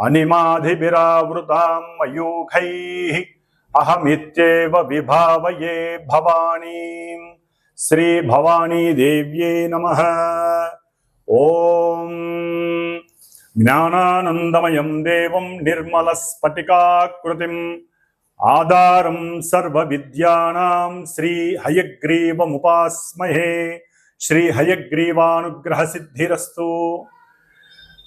అనిమాధిభిరావృతాం మయూఖైః అహమిత్యేవ విభావయే భవానీ. శ్రీ భవానీ దేవ్యే నమ. ఓం. జ్ఞానానందమయం దేవం నిర్మలస్ఫటికాకృతిం. ఆధారం సర్వ సర్వవిద్యానాం శ్రీ హయగ్రీవముపాస్మహే. శ్రీ హయగ్రీవానుగ్రహ సిద్ధిరస్తు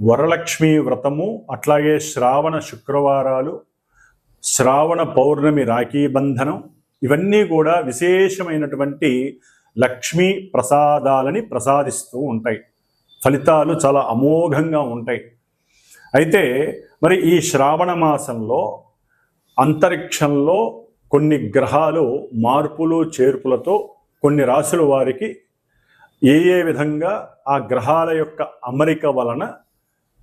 వరలక్ష్మి వ్రతము అట్లాగే శ్రావణ శుక్రవారాలు శ్రావణ పౌర్ణమి రాఖీ బంధనం ఇవన్నీ కూడా విశేషమైనటువంటి లక్ష్మీ ప్రసాదాలని ప్రసాదిస్తూ ఉంటాయి. ఫలితాలు చాలా అమోఘంగా ఉంటాయి. అయితే మరి ఈ శ్రావణ మాసంలో అంతరిక్షంలో కొన్ని గ్రహాలు మార్పులు చేర్పులతో కొన్ని రాశుల వారికి ఏ ఏ విధంగా ఆ గ్రహాల యొక్క అమరిక వలన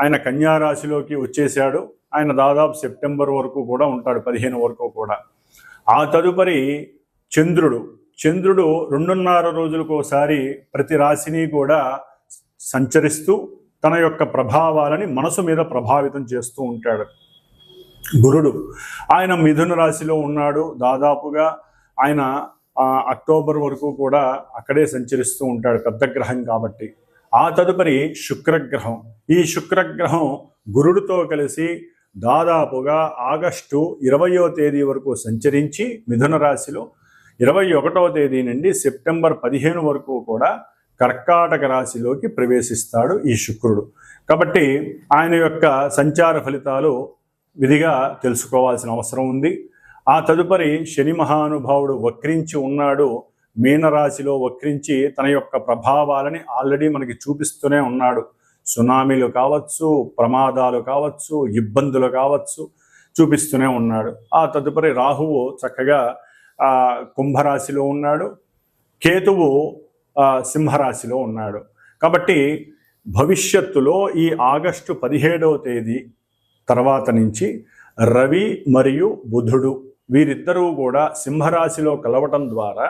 ఆయన కన్యా రాశిలోకి వచ్చేసాడు ఆయన దాదాపు సెప్టెంబర్ వరకు కూడా ఉంటాడు పదిహేను వరకు కూడా. ఆ తదుపరి చంద్రుడు. చంద్రుడు రెండున్నర రోజులకు ఒకసారి ప్రతి రాశిని కూడా సంచరిస్తూ తన యొక్క ప్రభావాలని మనసు మీద ప్రభావితం చేస్తూ ఉంటాడు. గురుడు. ఆయన మిథున రాశిలో ఉన్నాడు. దాదాపుగా ఆయన అక్టోబర్ వరకు కూడా అక్కడే సంచరిస్తూ ఉంటాడు పెద్ద గ్రహం కాబట్టి. ఆ తదుపరి శుక్రగ్రహం. ఈ శుక్రగ్రహం గురుడితో కలిసి దాదాపుగా ఆగస్టు ఇరవయో తేదీ వరకు సంచరించి మిథున రాశిలో ఇరవై ఒకటవ తేదీ నుండి సెప్టెంబర్ పదిహేను వరకు కూడా కర్కాటక రాశిలోకి ప్రవేశిస్తాడు ఈ శుక్రుడు. కాబట్టి ఆయన యొక్క సంచార ఫలితాలు విధిగా తెలుసుకోవాల్సిన అవసరం ఉంది. ఆ తదుపరి శని మహానుభావుడు వక్రించి ఉన్నాడు. మీనరాశిలో వక్రించి తన యొక్క ప్రభావాలని ఆల్రెడీ మనకి చూపిస్తూనే ఉన్నాడు. సునామీలు కావచ్చు ప్రమాదాలు కావచ్చు ఇబ్బందులు కావచ్చు చూపిస్తూనే ఉన్నాడు. ఆ తదుపరి రాహువు చక్కగా కుంభరాశిలో ఉన్నాడు. కేతువు సింహరాశిలో ఉన్నాడు. కాబట్టి భవిష్యత్తులో ఈ ఆగస్టు పదిహేడవ తేదీ తర్వాత నుంచి రవి మరియు బుధుడు వీరిద్దరూ కూడా సింహరాశిలో కలవటం ద్వారా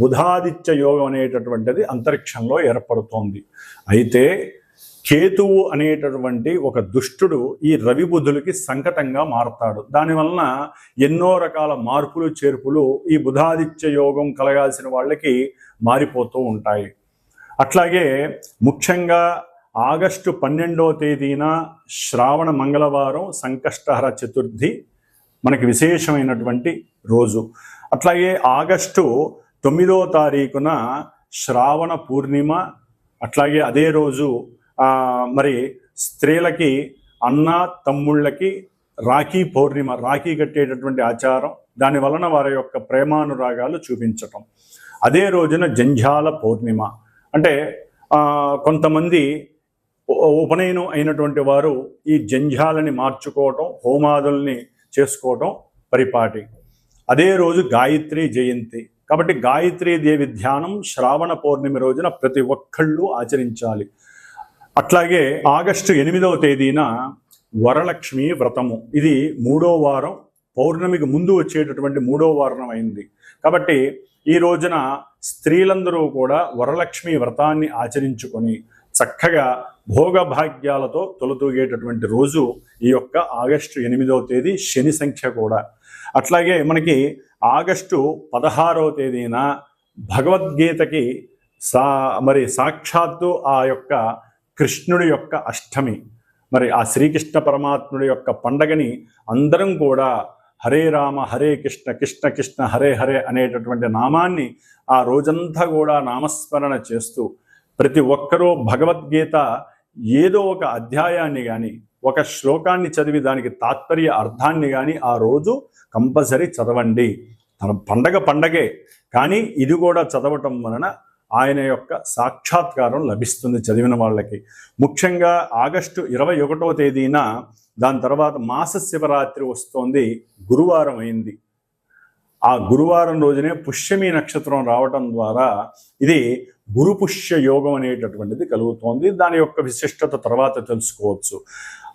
బుధాదిత్య యోగం అనేటటువంటిది అంతరిక్షంలో ఏర్పడుతోంది. అయితే కేతువు అనేటటువంటి ఒక దుష్టుడు ఈ రవి బుధులకి సంకటంగా మారతాడు. దానివలన ఎన్నో రకాల మార్పులు చేర్పులు ఈ బుధాదిత్య యోగం కలగాల్సిన వాళ్ళకి మారిపోతూ ఉంటాయి. అట్లాగే ముఖ్యంగా ఆగస్టు పన్నెండవ తేదీన శ్రావణ మంగళవారం సంకష్టహర చతుర్థి మనకి విశేషమైనటువంటి రోజు. అట్లాగే ఆగస్టు తొమ్మిదో తారీఖున శ్రావణ పూర్ణిమ అట్లాగే అదే రోజు మరి స్త్రీలకి అన్న తమ్ముళ్ళకి రాఖీ పౌర్ణిమ రాఖీ కట్టేటటువంటి ఆచారం దాని వలన వారి యొక్క ప్రేమానురాగాలు చూపించటం. అదే రోజున జంఝాల పౌర్ణిమ. అంటే కొంతమంది ఉపనయనం అయినటువంటి వారు ఈ జంఝాలని మార్చుకోవటం హోమాదుల్ని చేసుకోవటం పరిపాటి. అదే రోజు గాయత్రి జయంతి. కాబట్టి గాయత్రీ దేవి ధ్యానం శ్రావణ పౌర్ణమి రోజున ప్రతి ఒక్కళ్ళు ఆచరించాలి. అట్లాగే ఆగస్టు ఎనిమిదవ తేదీన వరలక్ష్మి వ్రతము. ఇది మూడో వారం పౌర్ణమికి ముందు వచ్చేటటువంటి మూడో వారం అయింది. కాబట్టి ఈ రోజున స్త్రీలందరూ కూడా వరలక్ష్మి వ్రతాన్ని ఆచరించుకొని చక్కగా భోగభాగ్యాలతో తొలతూగేటటువంటి రోజు ఈ యొక్క ఆగస్టు ఎనిమిదవ తేదీ శని సంఖ్య కూడా. అట్లాగే మనకి ఆగస్టు పదహారవ తేదీన భగవద్గీతకి సా మరి సాక్షాత్తు ఆ యొక్క కృష్ణుడి యొక్క అష్టమి మరి ఆ శ్రీకృష్ణ పరమాత్ముడి యొక్క పండగని అందరం కూడా హరే రామ హరే కృష్ణ కృష్ణ కృష్ణ హరే హరే అనేటటువంటి నామాన్ని ఆ రోజంతా కూడా నామస్మరణ చేస్తూ ప్రతి ఒక్కరూ భగవద్గీత ఏదో ఒక అధ్యాయాన్ని కానీ ఒక శ్లోకాన్ని చదివి దానికి తాత్పర్య అర్థాన్ని కానీ ఆ రోజు కంపల్సరీ చదవండి. తన పండగ పండగే. కానీ ఇది కూడా చదవటం వలన ఆయన యొక్క సాక్షాత్కారం లభిస్తుంది చదివిన వాళ్ళకి. ముఖ్యంగా ఆగస్టు ఇరవై ఒకటవ తేదీన దాని తర్వాత మాస శివరాత్రి వస్తోంది. గురువారం అయింది. ఆ గురువారం రోజునే పుష్యమి నక్షత్రం రావటం ద్వారా ఇది గురుపుష్య యోగం అనేటటువంటిది కలుగుతోంది. దాని యొక్క విశిష్టత తర్వాత తెలుసుకోవచ్చు.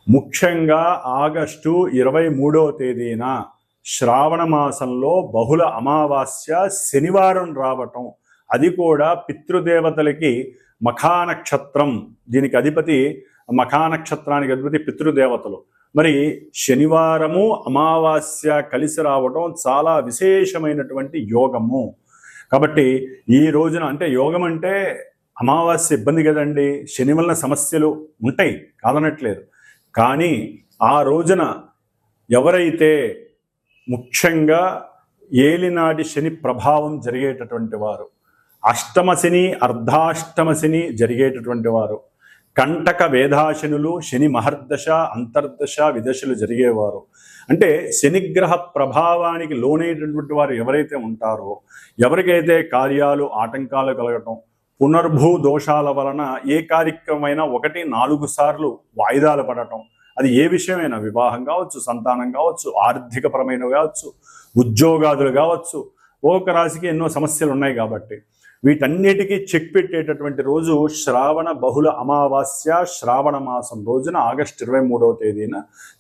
ముఖ్యంగా ఆగస్టు ఇరవై మూడవ తేదీన శ్రావణ మాసంలో బహుళ అమావాస్య శనివారం రావటం. అది కూడా పితృదేవతలకి మఖానక్షత్రం. దీనికి అధిపతి మఖానక్షత్రానికి అధిపతి పితృదేవతలు. మరి శనివారము అమావాస్య కలిసి రావడం చాలా విశేషమైనటువంటి యోగము. కాబట్టి ఈ రోజున అంటే యోగం అంటే అమావాస్య ఇబ్బంది కదండి. శని వలన సమస్యలు ఉంటాయి. కాదనట్లేదు. కానీ ఆ రోజున ఎవరైతే ముఖ్యంగా ఏలినాటి శని ప్రభావం జరిగేటటువంటి వారు అష్టమ శని అర్ధాష్టమ శని జరిగేటటువంటి వారు కంటక వేదాశనులు శని మహర్దశ అంతర్దశ విదశలు జరిగేవారు. అంటే శనిగ్రహ ప్రభావానికి లోనైనటువంటి వారు ఎవరైతే ఉంటారో ఎవరికైతే కార్యాలు ఆటంకాలు కలగటం పునర్భూ దోషాల వలన ఏ కార్యక్రమమైనా ఒకటి నాలుగు సార్లు వాయిదాలు పడటం. అది ఏ విషయమైనా వివాహం కావచ్చు సంతానం కావచ్చు ఆర్థికపరమైనవి కావచ్చు ఉద్యోగాదులు కావచ్చు ఒక రాశికి ఎన్నో సమస్యలు ఉన్నాయి కాబట్టి. వీటన్నిటికీ చెక్ పెట్టేటటువంటి రోజు శ్రావణ బహుళ అమావాస్య శ్రావణ మాసం రోజున ఆగస్టు ఇరవై మూడవ తేదీన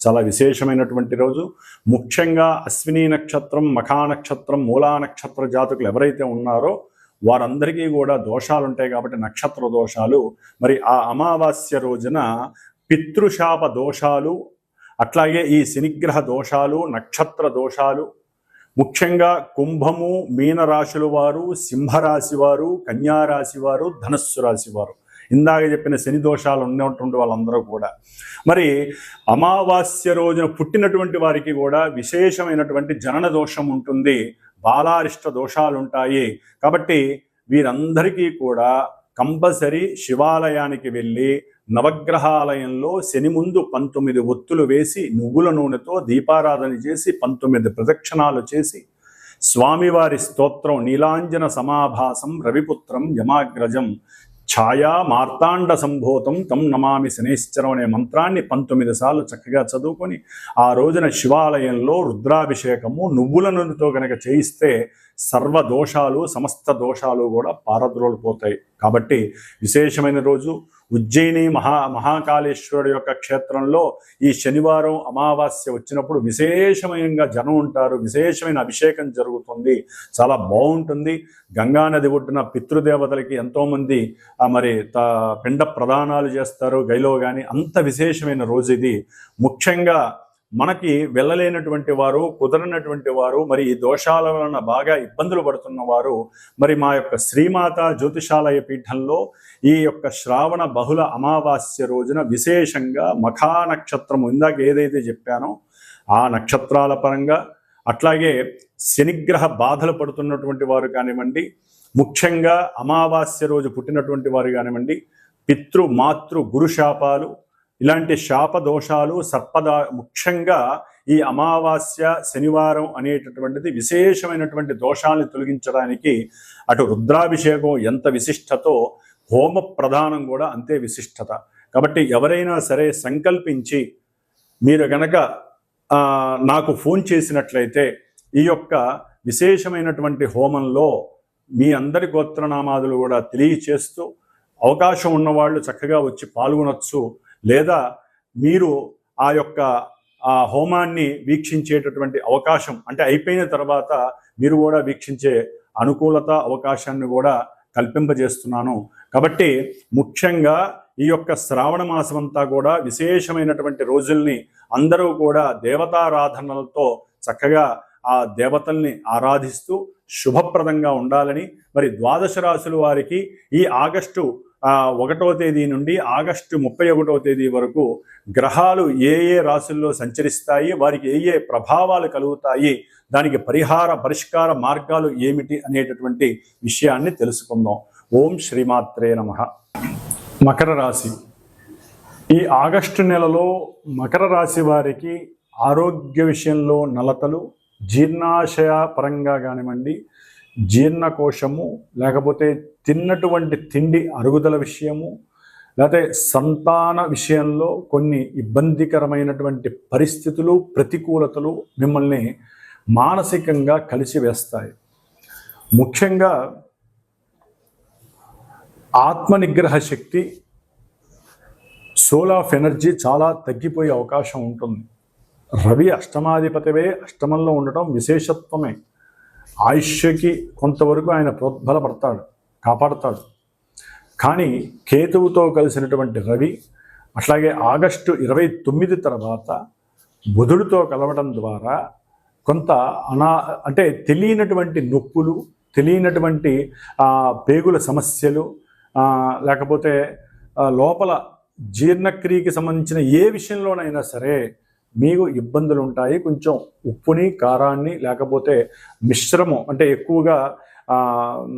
చాలా విశేషమైనటువంటి రోజు. ముఖ్యంగా అశ్విని నక్షత్రం మఖా నక్షత్రం మూలా నక్షత్ర జాతకులు ఎవరైతే ఉన్నారో వారందరికీ కూడా దోషాలు ఉంటాయి కాబట్టి నక్షత్ర దోషాలు. మరి ఆ అమావాస్య రోజున పితృశాప దోషాలు అట్లాగే ఈ శనిగ్రహ దోషాలు నక్షత్ర దోషాలు ముఖ్యంగా కుంభము మీనరాశుల వారు సింహరాశి వారు కన్యారాశి వారు ధనస్సు రాశి వారు. ఇందాక చెప్పిన శని దోషాలు ఉన్నటువంటి వాళ్ళందరూ కూడా. మరి అమావాస్య రోజున పుట్టినటువంటి వారికి కూడా విశేషమైనటువంటి జనన దోషం ఉంటుంది. బాలారిష్ట దోషాలుంటాయి. కాబట్టి వీరందరికీ కూడా కంపల్సరీ శివాలయానికి వెళ్ళి నవగ్రహాలయంలో శని ముందు పంతొమ్మిది ఒత్తులు వేసి నువ్వుల నూనెతో దీపారాధన చేసి పంతొమ్మిది ప్రదక్షిణాలు చేసి స్వామివారి స్తోత్రం నీలాంజన సమాభాసం రవిపుత్రం యమాగ్రజం ఛాయా మార్తాండ సంభూతం తం నమామి శనేశ్వరం అనే మంత్రాన్ని పంతొమ్మిది సార్లు చక్కగా చదువుకొని ఆ రోజున శివాలయంలో రుద్రాభిషేకము నువ్వుల నూనెతో కనుక చేయిస్తే సర్వ దోషాలు సమస్త దోషాలు కూడా పారద్రోలిపోతాయి కాబట్టి విశేషమైన రోజు ఉజ్జయిని మహా మహాకాళేశ్వరుడు యొక్క క్షేత్రంలో ఈ శనివారం అమావాస్య వచ్చినప్పుడు విశేషమైన జనం ఉంటారు విశేషమైన అభిషేకం జరుగుతుంది. చాలా బాగుంటుంది. గంగానది ఒడ్డున పితృదేవతలకి ఎంతోమంది మరి త పిండ ప్రదానాలు చేస్తారు. గైలో కానీ అంత విశేషమైన రోజు ఇది. ముఖ్యంగా మనకి వెళ్ళలేనటువంటి వారు కుదరనటువంటి వారు మరి ఈ దోషాల వలన బాగా ఇబ్బందులు పడుతున్న వారు మరి మా యొక్క శ్రీమాత జ్యోతిషాలయ పీఠంలో ఈ యొక్క శ్రావణ బహుళ అమావాస్య రోజున విశేషంగా మఖా నక్షత్రం ఇందాక ఏదైతే చెప్పానో ఆ నక్షత్రాల పరంగా అట్లాగే శనిగ్రహ బాధలు పడుతున్నటువంటి వారు కానివ్వండి ముఖ్యంగా అమావాస్య రోజు పుట్టినటువంటి వారు కానివ్వండి పితృ మాతృ గురు శాపాలు ఇలాంటి శాప దోషాలు సర్పదా ముఖ్యంగా ఈ అమావాస్య శనివారం అనేటటువంటిది విశేషమైనటువంటి దోషాలను తొలగించడానికి అటు రుద్రాభిషేకం ఎంత విశిష్టతో హోమ ప్రధానం కూడా అంతే విశిష్టత. కాబట్టి ఎవరైనా సరే సంకల్పించి మీరు గనక నాకు ఫోన్ చేసినట్లయితే ఈ యొక్క విశేషమైనటువంటి హోమంలో మీ అందరి గోత్రనామాదులు కూడా తెలియచేస్తూ అవకాశం ఉన్నవాళ్ళు చక్కగా వచ్చి పాల్గొనొచ్చు. లేదా మీరు ఆ యొక్క ఆ హోమాన్ని వీక్షించేటటువంటి అవకాశం అంటే అయిపోయిన తర్వాత మీరు కూడా వీక్షించే అనుకూలత అవకాశాన్ని కూడా కల్పింపజేస్తున్నాను. కాబట్టి ముఖ్యంగా ఈ యొక్క శ్రావణ మాసం అంతా కూడా విశేషమైనటువంటి రోజుల్ని అందరూ కూడా దేవతారాధనలతో చక్కగా ఆ దేవతల్ని ఆరాధిస్తూ శుభప్రదంగా ఉండాలని మరి ద్వాదశ రాశుల వారికి ఈ ఆగస్టు ఒకటో ఒకటవ తేదీ నుండి ఆగస్టు ముప్పై ఒకటవ తేదీ వరకు గ్రహాలు ఏ ఏ రాశుల్లో సంచరిస్తాయి వారికి ఏ ఏ ప్రభావాలు కలుగుతాయి దానికి పరిహార పరిష్కార మార్గాలు ఏమిటి అనేటటువంటి విషయాన్ని తెలుసుకుందాం. ఓం శ్రీమాత్రే నమ. మకర రాశి. ఈ ఆగస్టు నెలలో మకర రాశి వారికి ఆరోగ్య విషయంలో నలతలు జీర్ణాశయ పరంగా కానివ్వండి జీర్ణకోశము లేకపోతే తిన్నటువంటి తిండి అరుగుదల విషయము లేకపోతే సంతాన విషయంలో కొన్ని ఇబ్బందికరమైనటువంటి పరిస్థితులు ప్రతికూలతలు మిమ్మల్ని మానసికంగా కలిసివేస్తాయి ముఖ్యంగా ఆత్మనిగ్రహ శక్తి సోల్ ఆఫ్ ఎనర్జీ చాలా తగ్గిపోయే అవకాశం ఉంటుంది. రవి అష్టమాధిపతివే అష్టమంలో ఉండటం విశేషత్వమే. ఆయుష్యకి కొంతవరకు ఆయన ప్రోద్బలపడతాడు కాపాడతాడు. కానీ కేతువుతో కలిసినటువంటి రవి అట్లాగే ఆగస్టు ఇరవై తొమ్మిది తర్వాత బుధుడితో కలవడం ద్వారా కొంత అనా అంటే తెలియనటువంటి నొప్పులు తెలియనటువంటి పేగుల సమస్యలు లేకపోతే లోపల జీర్ణక్రియకి సంబంధించిన ఏ విషయంలోనైనా సరే మీకు ఇబ్బందులు ఉంటాయి కొంచెం ఉప్పుని కారాన్ని లేకపోతే మిశ్రమం అంటే ఎక్కువగా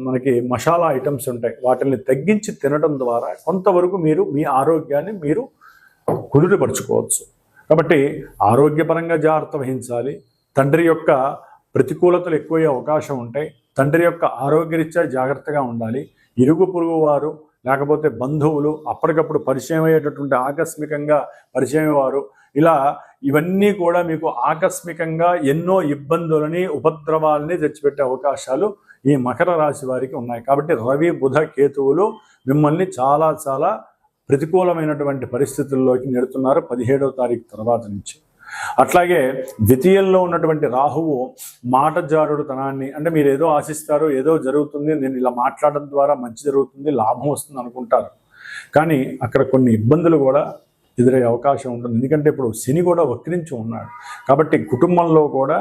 మనకి మసాలా ఐటమ్స్ ఉంటాయి. వాటిని తగ్గించి తినడం ద్వారా కొంతవరకు మీరు మీ ఆరోగ్యాన్ని మీరు కుదుటపరుచుకోవచ్చు. కాబట్టి ఆరోగ్యపరంగా జాగ్రత్త వహించాలి. తండ్రి యొక్క ప్రతికూలతలు ఎక్కువయ్యే అవకాశం ఉంటాయి. తండ్రి యొక్క ఆరోగ్యరీత్యా జాగ్రత్తగా ఉండాలి. ఇరుగు పొరుగు వారు లేకపోతే బంధువులు అప్పటికప్పుడు పరిచయం అయ్యేటటువంటి ఆకస్మికంగా పరిచయం వారు ఇలా ఇవన్నీ కూడా మీకు ఆకస్మికంగా ఎన్నో ఇబ్బందులని ఉపద్రవాలని తెచ్చిపెట్టే అవకాశాలు ఈ మకర రాశి వారికి ఉన్నాయి. కాబట్టి రవి బుధ కేతువులు మిమ్మల్ని చాలా చాలా ప్రతికూలమైనటువంటి పరిస్థితుల్లోకి నెడుతున్నారు పదిహేడవ తారీఖు తర్వాత నుంచి. అట్లాగే ద్వితీయంలో ఉన్నటువంటి రాహువు మాట జారుడుతనాన్ని అంటే మీరు ఏదో ఆశిస్తారు ఏదో జరుగుతుంది నేను ఇలా మాట్లాడడం ద్వారా మంచి జరుగుతుంది లాభం వస్తుంది అనుకుంటారు. కానీ అక్కడ కొన్ని ఇబ్బందులు కూడా ఎదురయ్యే అవకాశం ఉంటుంది. ఎందుకంటే ఇప్పుడు శని కూడా వక్రించి ఉన్నాడు. కాబట్టి కుటుంబంలో కూడా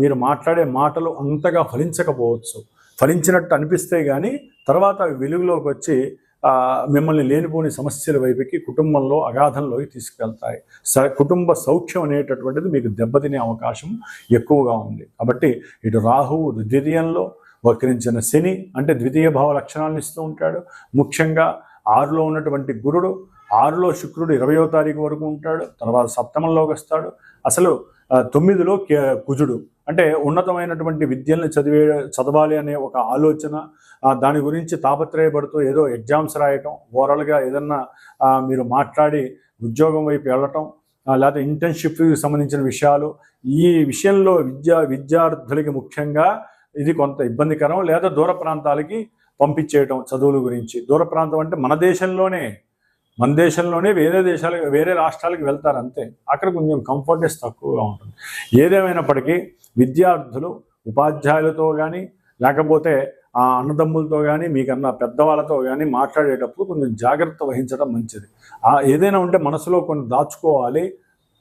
మీరు మాట్లాడే మాటలు అంతగా ఫలించకపోవచ్చు. ఫలించినట్టు అనిపిస్తే కానీ తర్వాత అవి వెలుగులోకి వచ్చి మిమ్మల్ని లేనిపోని సమస్యల వైపుకి కుటుంబంలో అగాధంలోకి తీసుకెళ్తాయి. స కుటుంబ సౌఖ్యం అనేటటువంటిది మీకు దెబ్బతినే అవకాశం ఎక్కువగా ఉంది. కాబట్టి ఇటు రాహువు ద్వితీయంలో వక్రించిన శని అంటే ద్వితీయ భావ లక్షణాలను ఇస్తూ ఉంటాడు. ముఖ్యంగా ఆరులో ఉన్నటువంటి గురుడు ఆరులో శుక్రుడు ఇరవయో తారీఖు వరకు ఉంటాడు తర్వాత సప్తమంలోకి వస్తాడు. అసలు తొమ్మిదిలో కే కుజుడు అంటే ఉన్నతమైనటువంటి విద్యల్ని చదివే చదవాలి అనే ఒక ఆలోచన దాని గురించి తాపత్రయపడుతూ ఏదో ఎగ్జామ్స్ రాయటం ఓవరాల్గా ఏదన్నా మీరు మాట్లాడి ఉద్యోగం వైపు వెళ్ళటం లేకపోతే ఇంటర్న్షిప్కి సంబంధించిన విషయాలు ఈ విషయంలో విద్యా విద్యార్థులకి ముఖ్యంగా ఇది కొంత ఇబ్బందికరం లేదా దూర ప్రాంతాలకి పంపించేయటం చదువుల గురించి. దూర ప్రాంతం అంటే మన దేశంలోనే మన దేశంలోనే వేరే దేశాలకు వేరే రాష్ట్రాలకు వెళ్తారు అంతే. అక్కడ కొంచెం కంఫర్టెస్ తక్కువగా ఉంటుంది. ఏదేమైనప్పటికీ విద్యార్థులు ఉపాధ్యాయులతో కానీ లేకపోతే ఆ అన్నదమ్ములతో కానీ మీకన్నా పెద్దవాళ్ళతో కానీ మాట్లాడేటప్పుడు కొంచెం జాగ్రత్త వహించడం మంచిది. ఆ ఏదైనా ఉంటే మనసులో కొన్ని దాచుకోవాలి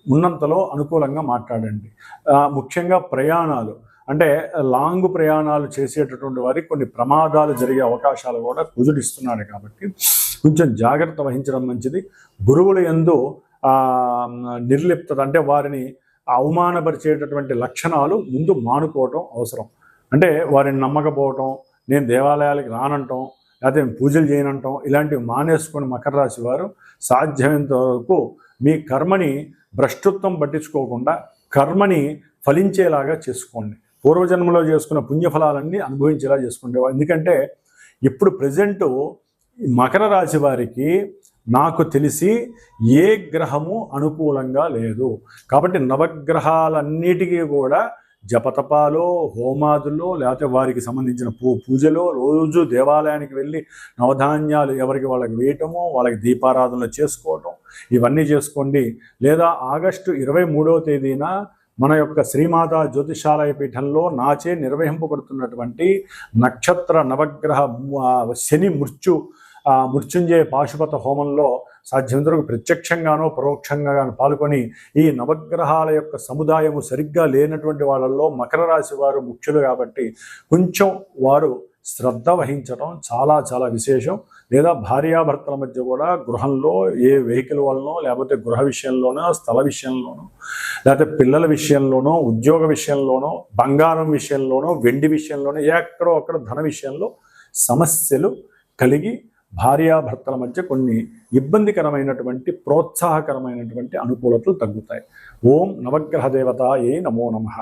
ఉన్నంతలో అనుకూలంగా మాట్లాడండి. ముఖ్యంగా ప్రయాణాలు. అంటే లాంగ్ ప్రయాణాలు చేసేటటువంటి వారికి కొన్ని ప్రమాదాలు జరిగే అవకాశాలు కూడా కుదురిస్తున్నాడు కాబట్టి కొంచెం జాగ్రత్త వహించడం మంచిది. గురువుల ఎందు నిర్లిప్తత అంటే వారిని అవమానపరిచేటటువంటి లక్షణాలు ముందు మానుకోవటం అవసరం. అంటే వారిని నమ్మకపోవటం నేను దేవాలయాలకి రానంటాం లేకపోతే నేను పూజలు చేయనంటాం ఇలాంటివి మానేసుకొని మకర రాశి వారు సాధ్యమైనంత వరకు మీ కర్మని భ్రష్టత్వం పట్టించుకోకుండా కర్మని ఫలించేలాగా చేసుకోండి. పూర్వజన్మలో చేసుకున్న పుణ్యఫలాలన్నీ అనుభవించేలా చేసుకోండి ఎందుకంటే ఇప్పుడు ప్రజెంటు మకర రాశి వారికి నాకు తెలిసి ఏ గ్రహము అనుకూలంగా లేదు. కాబట్టి నవగ్రహాలన్నిటికీ కూడా జపతపాలో హోమాదులు లేకపోతే వారికి సంబంధించిన పూ పూజలో రోజు దేవాలయానికి వెళ్ళి నవధాన్యాలు ఎవరికి వాళ్ళకి వేయటము వాళ్ళకి దీపారాధనలు చేసుకోవటం ఇవన్నీ చేసుకోండి. లేదా ఆగస్టు ఇరవై మూడవ తేదీన మన యొక్క శ్రీమాత జ్యోతిషాలయ పీఠంలో నాచే నిర్వహింపబడుతున్నటువంటి నక్షత్ర నవగ్రహ శని మృత్యు మృత్యుంజయ పాశుపత హోమంలో సాధ్యమంతరకు ప్రత్యక్షంగానో పరోక్షంగానో పాల్గొని ఈ నవగ్రహాల యొక్క సముదాయము సరిగ్గా లేనటువంటి వాళ్ళల్లో మకర రాశి వారు ముఖ్యులు కాబట్టి కొంచెం వారు శ్రద్ధ వహించడం చాలా చాలా విశేషం. లేదా భార్యాభర్తల మధ్య కూడా గృహంలో ఏ వెహికల్ వలనో లేకపోతే గృహ విషయంలోనో స్థల విషయంలోనో లేకపోతే పిల్లల విషయంలోనో ఉద్యోగ విషయంలోనో బంగారం విషయంలోనో వెండి విషయంలోనో ఎక్కడో అక్కడ ధన విషయంలో సమస్యలు కలిగి భార్యాభర్తల మధ్య కొన్ని ఇబ్బందికరమైనటువంటి ప్రోత్సాహకరమైనటువంటి అనుకూలతలు తగ్గుతాయి. ఓం నవగ్రహ దేవత ఏ నమో నమః.